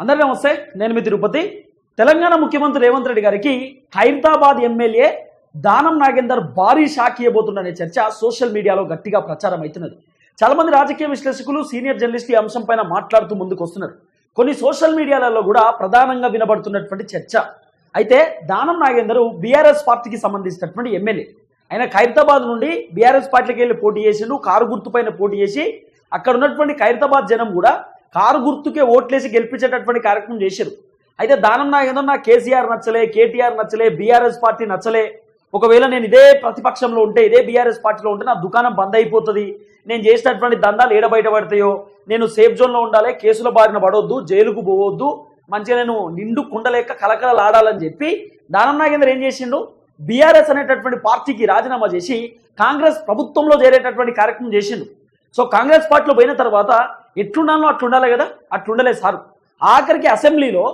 అందరికీ నమస్తే నేను మీ తిరుపతి. తెలంగాణ ముఖ్యమంత్రి రేవంత్ రెడ్డి గారికి హైదరాబాద్ ఎమ్మెల్యే దానం నాగేందర్ భారీ షాక్ ఇవ్వబోతుందనే చర్చ సోషల్ మీడియాలో గట్టిగా ప్రచారం అవుతున్నది. చాలా మంది రాజకీయ విశ్లేషకులు సీనియర్ జర్నలిస్ట్ ఈ అంశం పైన మాట్లాడుతూ ముందుకు వస్తున్నారు కొన్ని సోషల్ మీడియాలలో కూడా ప్రధానంగా వినబడుతున్నటువంటి చర్చ. అయితే దానం నాగేందర్ బీఆర్ఎస్ పార్టీకి సంబంధించినటువంటి ఎమ్మెల్యే. ఆయన ఖైరతాబాద్ నుండి బీఆర్ఎస్ పార్టీకి వెళ్ళి పోటీ చేసిండు కారు గుర్తుపైన పోటీ చేసి అక్కడ ఉన్నటువంటి ఖైరతాబాద్ జనం కూడా కారు గుర్తుకే ఓట్లేసి గెలిపించేటటువంటి కార్యక్రమం చేశారు. అయితే దానం నాగేందర్ నా కేసీఆర్ నచ్చలే కేటీఆర్ నచ్చలే బీఆర్ఎస్ పార్టీ నచ్చలే ఒకవేళ నేను ఇదే ప్రతిపక్షంలో ఉంటే ఇదే బీఆర్ఎస్ పార్టీలో ఉంటే నా దుకాణం బంద్ అయిపోతుంది. నేను చేసినటువంటి దందాలు ఏడ బయటపడతాయో నేను సేఫ్ జోన్లో ఉండాలి కేసుల బారిన పడవద్దు జైలుకు పోవద్దు మంచిగా నేను నిండు కుండలేక కలకలలాడాలని చెప్పి దానం నాగేంద్ర ఏం చేసిండు? బీఆర్ఎస్ అనేటటువంటి పార్టీకి రాజీనామా చేసి కాంగ్రెస్ ప్రభుత్వంలో చేరేటటువంటి కార్యక్రమం చేసిండు. సో కాంగ్రెస్ పార్టీలో పోయిన తర్వాత ఎట్లుండాలో అట్లుండాలి కదా? అట్లుండలే సార్. ఆఖరికి అసెంబ్లీలో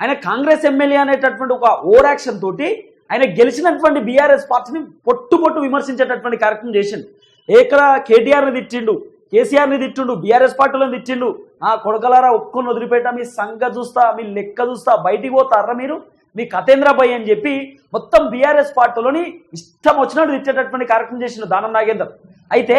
ఆయన కాంగ్రెస్ ఎమ్మెల్యే అనేటటువంటి ఒక ఓవర్ యాక్షన్ తోటి ఆయన గెలిచినటువంటి బీఆర్ఎస్ పార్టీని పొట్టు పొట్టు విమర్శించేటటువంటి కార్యక్రమం చేసిండు. ఏకర కేటీఆర్ని తిట్టిండు కేసీఆర్ని తిట్టిండు బీఆర్ఎస్ పార్టీలో తిట్టిండు. ఆ కొడకలారా ఒప్పుకొని వదిలిపెట్టా మీ సంగ చూస్తా మీ లెక్క చూస్తా బయటికి పోతారా మీరు? మీ కతేంద్రబాయ్ అని చెప్పి మొత్తం బీఆర్ఎస్ పార్టీలోని ఇష్టం వచ్చినట్టు తెచ్చేటటువంటి కార్యక్రమం చేసిండు దానం నాగేందర్. అయితే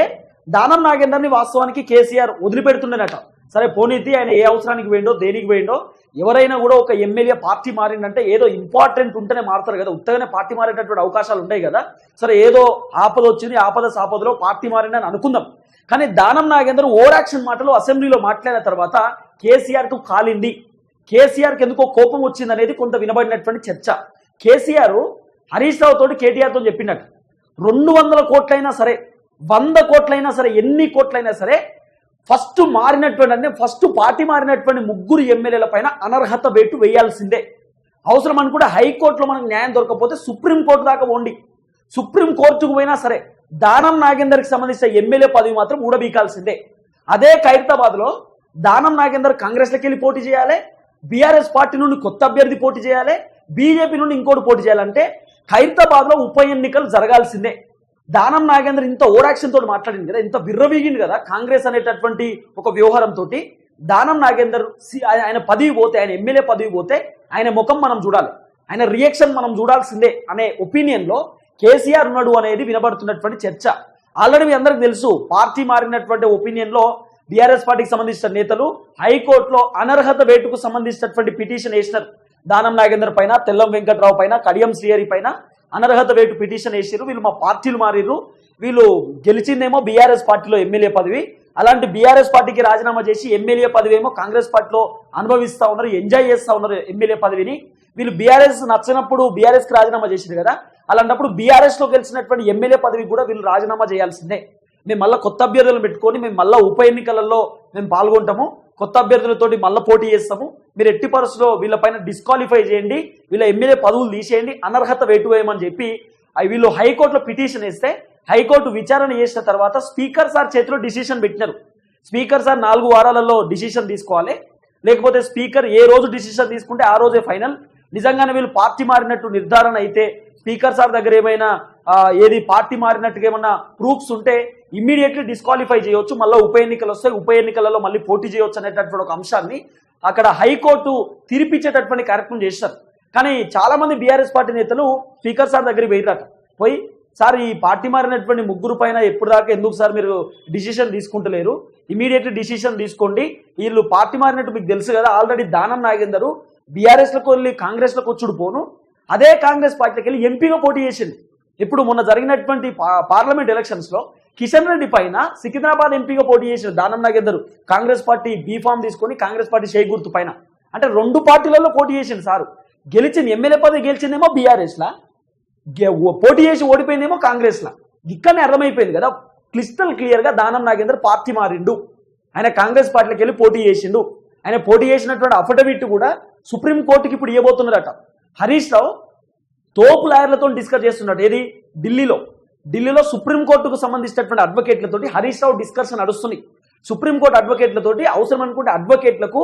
దానం నాగేందర్ని వాస్తవానికి కేసీఆర్ వదిలిపెడుతుండేనట. సరే పోనీతి ఆయన ఏ అవసరానికి వేయండో దేనికి వేయండో ఎవరైనా కూడా ఒక ఎమ్మెల్యే పార్టీ మారిందంటే ఏదో ఇంపార్టెంట్ ఉంటేనే మారుతారు కదా. ఉత్తగానే పార్టీ మారేటటువంటి అవకాశాలు ఉంటాయి కదా. సరే ఏదో ఆపద వచ్చింది ఆపద సాపదలో పార్టీ మారిందని అనుకుందాం. కానీ దానం నాగేందర్ ఓరాక్షన్ మాటలు అసెంబ్లీలో మాట్లాడిన తర్వాత కేసీఆర్కు కాలింది. కేసీఆర్కి ఎందుకో కోపం వచ్చింది అనేది కొంత వినబడినటువంటి చర్చ. కేసీఆర్ హరీష్ రావు తోటి కేటీఆర్తో చెప్పినట్టు. రెండు వందల కోట్లైనా సరే వంద కోట్లైనా సరే ఎన్ని కోట్లైనా సరే ఫస్ట్ మారినటువంటి అంటే ఫస్ట్ పార్టీ మారినటువంటి ముగ్గురు ఎమ్మెల్యేల పైన అనర్హత వేటు వేయాల్సిందే. అవసరం అని కూడా హైకోర్టులో మనకు న్యాయం దొరకకపోతే సుప్రీంకోర్టు దాకా పోండి. సుప్రీంకోర్టుకు పోయినా సరే దానం నాగేందర్కి సంబంధించిన ఎమ్మెల్యే పదవి మాత్రం ఊడబీకాల్సిందే. అదే ఖైరతాబాద్లో దానం నాగేందర్ కాంగ్రెస్లోకి వెళ్ళి పోటీ చేయాలి బీఆర్ఎస్ పార్టీ నుండి కొత్త అభ్యర్థి పోటీ చేయాలి బీజేపీ నుండి ఇంకోటి పోటీ చేయాలంటే ఖైరతాబాద్లో ఉప ఎన్నికలు జరగాల్సిందే. దానం నాగేంద్ర ఇంత ఓడాక్షన్ తోటి మాట్లాడింది కదా ఇంత విర్రవీగింది కదా కాంగ్రెస్ అనేటటువంటి ఒక వ్యవహారంతో దానం నాగేందర్ ఆయన ఆయన పదవి పోతే ఆయన ఎమ్మెల్యే పదవి పోతే ఆయన ముఖం మనం చూడాలి. ఆయన రియాక్షన్ మనం చూడాల్సిందే అనే ఒపీనియన్లో కేసీఆర్ ఉన్నాడు అనేది వినబడుతున్నటువంటి చర్చ. ఆల్రెడీ మీ అందరికి తెలుసు పార్టీ మారినటువంటి ఒపీనియన్లో బీఆర్ఎస్ పార్టీకి సంబంధించిన నేతలు హైకోర్టులో అనర్హత వేటుకు సంబంధించినటువంటి పిటిషన్ వేసినారు. దానం నాగేందర్ పైన తెల్లం వెంకట్రావు పైన కడియం శ్రీహరి పైన అనర్హత వేటు పిటిషన్ వేసారు వీళ్ళు మా పార్టీలు మారిర్రు. వీళ్ళు గెలిచిందేమో బీఆర్ఎస్ పార్టీలో ఎమ్మెల్యే పదవి. అలాంటి బీఆర్ఎస్ పార్టీకి రాజీనామా చేసి ఎమ్మెల్యే పదవి ఏమో కాంగ్రెస్ పార్టీలో అనుభవిస్తా ఉన్నారు ఎంజాయ్ చేస్తా ఉన్నారు ఎమ్మెల్యే పదవిని. వీళ్ళు బీఆర్ఎస్ నచ్చినప్పుడు బీఆర్ఎస్కి రాజీనామా చేసింది కదా. అలాంటప్పుడు బీఆర్ఎస్లో గెలిచినటువంటి ఎమ్మెల్యే పదవి కూడా వీళ్ళు రాజీనామా చేయాల్సిందే. మేము మళ్ళీ కొత్త అభ్యర్థులను పెట్టుకొని మేము మళ్ళీ ఉప ఎన్నికలలో మేము పాల్గొంటాము. కొత్త అభ్యర్థులతోటి మళ్ళీ పోటీ చేస్తాము. మీరు ఎట్టి పరిస్థితుల్లో వీళ్ళపైన డిస్క్వాలిఫై చేయండి. వీళ్ళ ఎమ్మెల్యే పదవులు తీసేయండి. అనర్హత వేటు వేయమని చెప్పి వీళ్ళు హైకోర్టులో పిటిషన్ వేస్తే హైకోర్టు విచారణ చేసిన తర్వాత స్పీకర్ సార్ చేతిలో డిసిషన్ పెట్టినారు. స్పీకర్ సార్ నాలుగు వారాలలో డిసిషన్ తీసుకోవాలి. లేకపోతే స్పీకర్ ఏ రోజు డిసిషన్ తీసుకుంటే ఆ రోజే ఫైనల్. నిజంగానే వీళ్ళు పార్టీ మారినట్టు నిర్ధారణ అయితే స్పీకర్ సార్ దగ్గర ఏమైనా ఏది పార్టీ మారినట్టుగా ఏమన్నా ప్రూఫ్స్ ఉంటే ఇమ్మీడియట్లీ డిస్క్వాలిఫై చేయొచ్చు. మళ్ళీ ఉప ఎన్నికలు వస్తాయి. ఉప ఎన్నికలలో మళ్ళీ పోటీ చేయొచ్చు అనేటటువంటి ఒక అంశాన్ని అక్కడ హైకోర్టు తీర్పిచ్చేటటువంటి కార్యక్రమం చేశారు కానీ చాలా మంది బీఆర్ఎస్ పార్టీ నేతలు స్పీకర్ సార్ దగ్గరికి పోయిరట పోయి సార్ ఈ పార్టీ మారినటువంటి ముగ్గురు పైన ఎప్పుడు దాకా ఎందుకు సార్ మీరు డిసిషన్ తీసుకుంటలేరు? ఇమీడియట్లీ డిసిషన్ తీసుకోండి. వీళ్ళు పార్టీ మారినట్టు మీకు తెలుసు కదా. ఆల్రెడీ దానం నాగేందరు. బీఆర్ఎస్లకు వెళ్ళి కాంగ్రెస్లకు వచ్చుడు పోను. అదే కాంగ్రెస్ పార్టీకి వెళ్ళి ఎంపీగా పోటీ చేసింది ఇప్పుడు మొన్న జరిగినటువంటి పార్లమెంట్ ఎలక్షన్స్లో కిషన్ రెడ్డి పైన సికింద్రాబాద్ ఎంపీగా పోటీ చేసిన దానం నాగేందర్ కాంగ్రెస్ పార్టీ బీఫామ్ తీసుకొని కాంగ్రెస్ పార్టీ షేక్ గుర్తు పైన. అంటే రెండు పార్టీలలో పోటీ చేసింది సారు. గెలిచింది ఎమ్మెల్యే పదవి గెలిచిందేమో బీఆర్ఎస్లా గె- పోటీ చేసి ఓడిపోయిందేమో కాంగ్రెస్ లా. ఇక్కడనే అర్థమైపోయింది కదా. క్లిస్టల్ క్లియర్గా దానం నాగేందర్ పార్టీ మారిండు. ఆయన కాంగ్రెస్ పార్టీకి వెళ్ళి పోటీ చేసిండు. ఆయన పోటీ చేసినటువంటి అఫిడవిట్ కూడా సుప్రీం కోర్టుకి ఇప్పుడు ఇవ్వబోతున్నారట హరీష్ రావు తోపు లాయర్లతో డిస్కస్ చేస్తున్నాడు. ఏది? ఢిల్లీలో. ఢిల్లీలో సుప్రీంకోర్టుకు సంబంధించినటువంటి అడ్వకేట్లతోటి హరీష్ రావు డిస్కషన్ నడుస్తుంది సుప్రీంకోర్టు అడ్వకేట్లతోటి అవసరం అనుకుంటే అడ్వకేట్లకు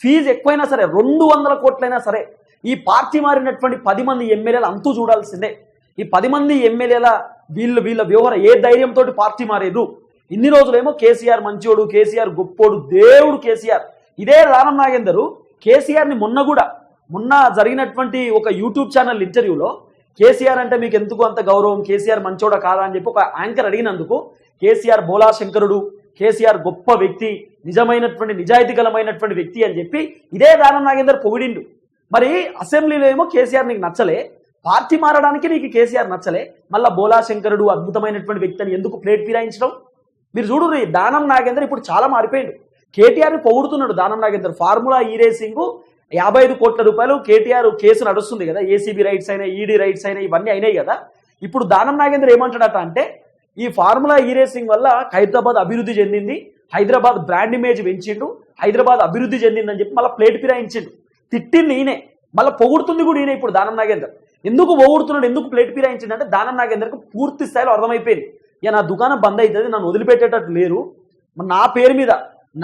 ఫీజు ఎక్కువైనా సరే రెండు వందల కోట్లైనా సరే ఈ పార్టీ మారినటువంటి పది మంది ఎమ్మెల్యేలు అంతూ చూడాల్సిందే. ఈ పది మంది ఎమ్మెల్యేల వీళ్ళు వీళ్ళ వ్యవహారం ఏ ధైర్యంతో పార్టీ మారేదు? ఇన్ని రోజులేమో కేసీఆర్ మంచోడు కేసీఆర్ గొప్పోడు దేవుడు కేసీఆర్. ఇదే రానం నాగేందరు కేసీఆర్ని మొన్న కూడా మొన్న జరిగినటువంటి ఒక యూట్యూబ్ ఛానల్ ఇంటర్వ్యూలో కేసీఆర్ అంటే మీకు ఎందుకు అంత గౌరవం? కేసీఆర్ మంచోడ కాదా అని చెప్పి ఒక యాంకర్ అడిగినందుకు కేసీఆర్ బోలా శంకరుడు కేసీఆర్ గొప్ప వ్యక్తి నిజమైనటువంటి నిజాయితీగలమైనటువంటి వ్యక్తి అని చెప్పి ఇదే దానం నాగేందర్ పొగిడిండు. మరి అసెంబ్లీలో ఏమో కేసీఆర్ నీకు నచ్చలే పార్టీ మారడానికి నీకు కేసీఆర్ నచ్చలే మళ్ళా బోలా శంకరుడు అద్భుతమైనటువంటి వ్యక్తి అని ఎందుకు ప్లేట్ ఫిరాయించడం మీరు చూడు దానం నాగేందర్ ఇప్పుడు చాలా మారిపోయిండు. కేటీఆర్ని పొగుడుతున్నాడు దానం నాగేందర్. ఫార్ములా ఈ రేసింగ్ యాభై ఐదు కోట్ల రూపాయలు కేటీఆర్ కేసు నడుస్తుంది కదా ఏసీబీ రైట్స్ అయినా ఈడీ రైట్స్ అయినా ఇవన్నీ అయినాయి కదా. ఇప్పుడు దానం నాగేంద్ర ఏమంటాడట అంటే ఈ ఫార్ములా ఈ రేసింగ్ వల్ల హైదరాబాద్ అభివృద్ధి చెందింది హైదరాబాద్ బ్రాండ్ ఇమేజ్ పెంచిండు హైదరాబాద్ అభివృద్ధి చెందిందని చెప్పి మళ్ళీ ప్లేట్ ఫిరాయించిండు. తిట్టింది ఈయనే. మళ్ళీ పొగుడుతుంది కూడా ఈయన ఇప్పుడు దానం నాగేందర్. ఎందుకు పొగుడుతున్నాడు ఎందుకు ప్లేట్ ఫిరాయించిండు అంటే దానం నాగేందర్కి పూర్తి స్థాయిలో అర్థమైపోయింది. ఇక నా దుకాణం బంద్ అవుతుంది నన్ను వదిలిపెట్టేటట్టు లేరు. నా పేరు మీద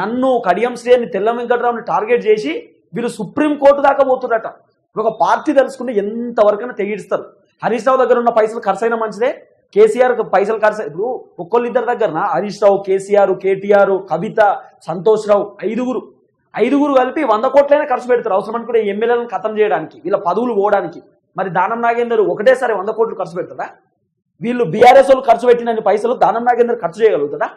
నన్ను కడియం శ్రేణి తెల్ల వెంకటరావుని టార్గెట్ చేసి వీళ్ళు సుప్రీం కోర్టు దాకా పోతున్నట. ఒక పార్టీ తెలుసుకుంటే ఎంతవరకైనా తెగిస్తారు హరీష్ రావు దగ్గర ఉన్న పైసలు ఖర్చు అయినా మంచిదే. కేసీఆర్ పైసలు ఖర్చు ఇప్పుడు ఒక్కొళ్ళు ఇద్దరి దగ్గర హరీష్ రావు కేసీఆర్ కేటీఆర్ కవిత సంతోష్ రావు ఐదుగురు. ఐదుగురు కలిపి వంద కోట్లైనా ఖర్చు పెడతారు. అవసరం కూడా ఎమ్మెల్యేలను ఖతం చేయడానికి వీళ్ళ పదవులు పోవడానికి. మరి దానం నాగేందర్ ఒకటేసారి వంద కోట్లు ఖర్చు పెడతారా వీళ్ళు బీఆర్ఎస్ వాళ్ళు ఖర్చు పెట్టిన పైసలు దానం నాగేందర్ ఖర్చు చేయగలుగుతారా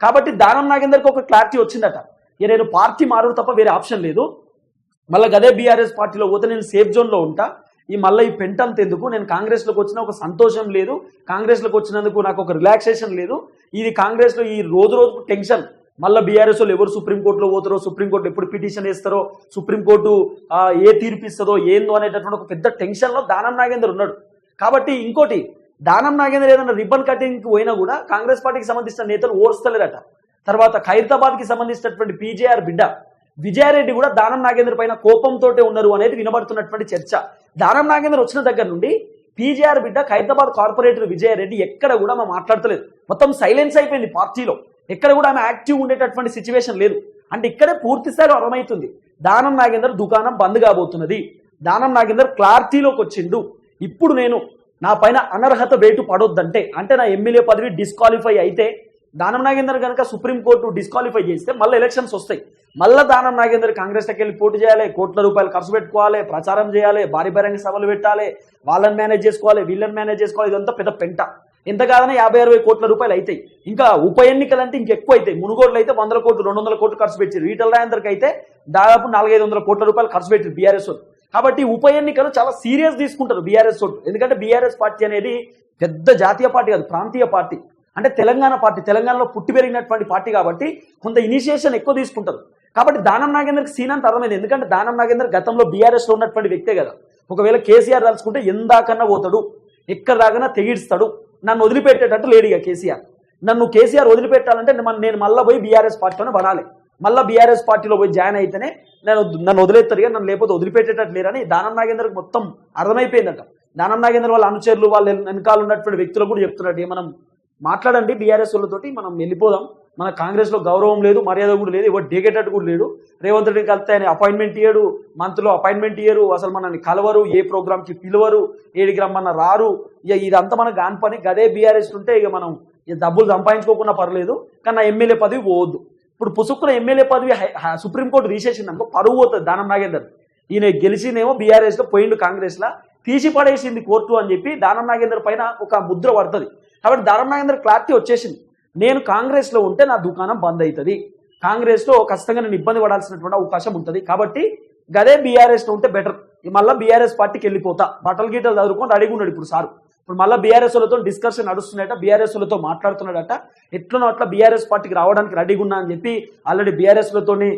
కాబట్టి దానం నాగేందర్కి ఒక క్లారిటీ వచ్చిందట. నేను పార్టీ మారుడు తప్ప వేరే ఆప్షన్ లేదు. మళ్ళీ గదే బీఆర్ఎస్ పార్టీలో పోతే నేను సేఫ్ జోన్లో ఉంటా. ఈ మళ్ళీ ఈ పెంటంత ఎందుకు? నేను కాంగ్రెస్లోకి వచ్చిన ఒక సంతోషం లేదు. కాంగ్రెస్లోకి వచ్చినందుకు నాకు ఒక రిలాక్సేషన్ లేదు. ఇది కాంగ్రెస్లో ఈ రోజు రోజుకు టెన్షన్ మళ్ళీ బీఆర్ఎస్ వాళ్ళు ఎవరు సుప్రీంకోర్టులో పోతారో సుప్రీంకోర్టు ఎప్పుడు పిటిషన్ వేస్తారో సుప్రీంకోర్టు ఏ తీర్పు ఇస్తుందో ఏందో అనేటటువంటి ఒక పెద్ద టెన్షన్లో దానం నాగేందర్ ఉన్నాడు. కాబట్టి ఇంకోటి దానం నాగేందర్ ఏదైనా రిబ్బన్ కటింగ్కి పోయినా కూడా కాంగ్రెస్ పార్టీకి సంబంధించిన నేతలు ఓర్స్తలేరట తర్వాత ఖైరతాబాద్కి సంబంధించినటువంటి పీజేఆర్ బిడ్డ విజయారెడ్డి కూడా దానం నాగేంద్ర పైన కోపంతో ఉన్నారు అనేది వినబడుతున్నటువంటి చర్చ. దానం నాగేంద్ర వచ్చిన దగ్గర నుండి పీజీఆర్ బిడ్డ హైదరాబాద్ కార్పొరేటర్ విజయారెడ్డి ఎక్కడ కూడా ఆమె మాట్లాడతలేదు. మొత్తం సైలెన్స్ అయిపోయింది పార్టీలో. ఎక్కడ కూడా ఆమె యాక్టివ్ ఉండేటటువంటి సిచ్యువేషన్ లేదు. అంటే ఇక్కడే పూర్తిస్థాయిలో అర్థమవుతుంది. దానం నాగేందర్ దుకాణం బంద్ కాబోతున్నది. దానం నాగేందర్ క్లారిటీలోకి వచ్చిండు. ఇప్పుడు నేను నా పైన అనర్హత వేటు పడొద్దంటే అంటే నా ఎమ్మెల్యే పదవి డిస్క్వాలిఫై అయితే దానం నాగేందర్ కనుక సుప్రీంకోర్టు డిస్క్వాలిఫై చేస్తే మళ్ళీ ఎలక్షన్స్ వస్తాయి. మళ్ళా దానం నాగేందర్ కాంగ్రెస్కి వెళ్ళి పోటీ చేయాలి కోట్ల రూపాయలు ఖర్చు పెట్టుకోవాలి ప్రచారం చేయాలి భారీ బహిరంగ సభలు పెట్టాలి వాళ్ళని మేనేజ్ చేసుకోవాలి వీళ్ళని మేనేజ్ చేసుకోవాలి ఇదంతా పెద్ద పెంట. ఎంత కాదనే యాభై అరవై కోట్ల రూపాయలు అవుతాయి ఇంకా ఉప ఎన్నికలు అంటే ఇంకెక్కువ అవుతాయి మునుగోడులు అయితే వందల కోట్లు రెండు వందల కోట్లు ఖర్చు పెట్టారు. ఈటల రాయందరికి అయితే దాదాపు నాలుగైదు వందల కోట్ల రూపాయలు ఖర్చు పెట్టారు బీఆర్ఎస్ కాబట్టి ఉప ఎన్నికలు చాలా సీరియస్ తీసుకుంటారు బీఆర్ఎస్ వాళ్ళు. ఎందుకంటే బీఆర్ఎస్ పార్టీ అనేది పెద్ద జాతీయ పార్టీ కాదు ప్రాంతీయ పార్టీ. అంటే తెలంగాణ పార్టీ తెలంగాణలో పుట్టి పెరిగినటువంటి పార్టీ కాబట్టి కొంత ఇనిషియేషన్ ఎక్కువ తీసుకుంటారు. కాబట్టి దానం నాగేందర్కి సీన్ అంత అర్థమైంది. ఎందుకంటే దానం నాగేందర్ గతంలో బీఆర్ఎస్లో ఉన్నటువంటి వ్యక్తే కదా. ఒకవేళ కేసీఆర్ తలుచుకుంటే ఎందాకన్నా పోతాడు ఎక్కడ దాకన్నా తెగిస్తాడు నన్ను వదిలిపెట్టేటట్టు లేడిగా కేసీఆర్. నన్ను కేసీఆర్ వదిలిపెట్టాలంటే నేను మళ్ళీ పోయి బీఆర్ఎస్ పార్టీలోనే పడాలి. మళ్ళీ బీఆర్ఎస్ పార్టీలో పోయి జాయిన్ అయితేనే నేను నన్ను వదిలేస్తారు కానీ నన్ను లేకపోతే వదిలిపెట్టేటట్టు లేరని దానం నాగేందర్కి మొత్తం అర్థమైపోయిందట. దానం నాగేందర్ వాళ్ళ అనుచరులు వాళ్ళ వెనకాల ఉన్నటువంటి వ్యక్తులు కూడా చెప్తున్నట్టు మనం మాట్లాడండి బీఆర్ఎస్ వాళ్ళతోటి మనం వెళ్ళిపోదాం. మన కాంగ్రెస్లో గౌరవం లేదు మర్యాద కూడా లేదు ఎవరు డేగేటట్టు కూడా లేడు. రేవంత్ రెడ్డికి కలిస్తే ఆయన అపాయింట్మెంట్ ఇయ్యడు మంత్లో అపాయింట్మెంట్ ఇయ్యరు అసలు మనల్ని కలవరు ఏ ప్రోగ్రామ్కి పిలవరు ఏడికి రమ్మన్న రారు. ఇక ఇదంతా మనకు కాని పని గదే బీఆర్ఎస్ ఉంటే ఇక మనం డబ్బులు సంపాదించుకోకుండా పర్లేదు కానీ నా ఎమ్మెల్యే పదవి పోవద్దు. ఇప్పుడు పుసుక్కున ఎమ్మెల్యే పదవి సుప్రీంకోర్టు తీసేసింది అనుకో పరువు పోతుంది దానం నాగేందర్. ఈయన గెలిచినేమో బీఆర్ఎస్లో పోయిండు కాంగ్రెస్లో తీసి పడేసింది కోర్టు అని చెప్పి దానం నాగేందర్ పైన ఒక ముద్ర పడుతుంది. కాబట్టి దానం నాగేందర్ క్లారిటీ వచ్చేసింది. నేను కాంగ్రెస్లో ఉంటే నా దుకాణం బంద్ అవుతుంది కాంగ్రెస్లో ఖచ్చితంగా నేను ఇబ్బంది పడాల్సినటువంటి అవకాశం ఉంటుంది. కాబట్టి గదే బీఆర్ఎస్లో ఉంటే బెటర్ మళ్ళీ బీఆర్ఎస్ పార్టీకి వెళ్ళిపోతా. బట్టలు గీటలు చదువుకొని రెడీగా ఉన్నాడు ఇప్పుడు సారు. ఇప్పుడు మళ్ళీ బీఆర్ఎస్ వాళ్ళతో డిస్కషన్ నడుస్తున్నాయట. బీఆర్ఎస్ మాట్లాడుతున్నాడట. ఎట్లనో అట్లా బీఆర్ఎస్ పార్టీకి రావడానికి రెడీగా ఉన్నా అని చెప్పి ఆల్రెడీ బీఆర్ఎస్ లతోని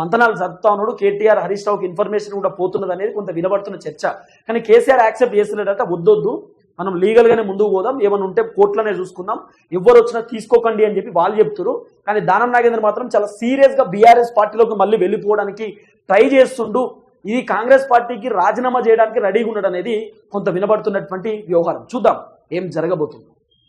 మంతనాలు జరుపుతా ఉన్నాడు. కేటీఆర్ హరీష్ రావుకి ఇన్ఫర్మేషన్ కూడా పోతున్నది అనేది కొంత వినబడుతున్న చర్చ. కానీ కేసీఆర్ యాక్సెప్ట్ చేస్తున్నాడట వద్దొద్దు. మనం లీగల్గానే ముందుకు పోదాం. ఏమైనా ఉంటే కోర్టులోనే చూసుకుందాం. ఎవరు వచ్చినా తీసుకోకండి అని చెప్పి వాళ్ళు చెప్తారు కానీ దానం నాగేంద్ర మాత్రం చాలా సీరియస్గా బీఆర్ఎస్ పార్టీలోకి మళ్ళీ వెళ్ళిపోవడానికి ట్రై చేస్తుండు. ఇది కాంగ్రెస్ పార్టీకి రాజీనామా చేయడానికి రెడీగా ఉండడం అనేది కొంత వినబడుతున్నటువంటి వ్యవహారం. చూద్దాం ఏం జరగబోతుంది.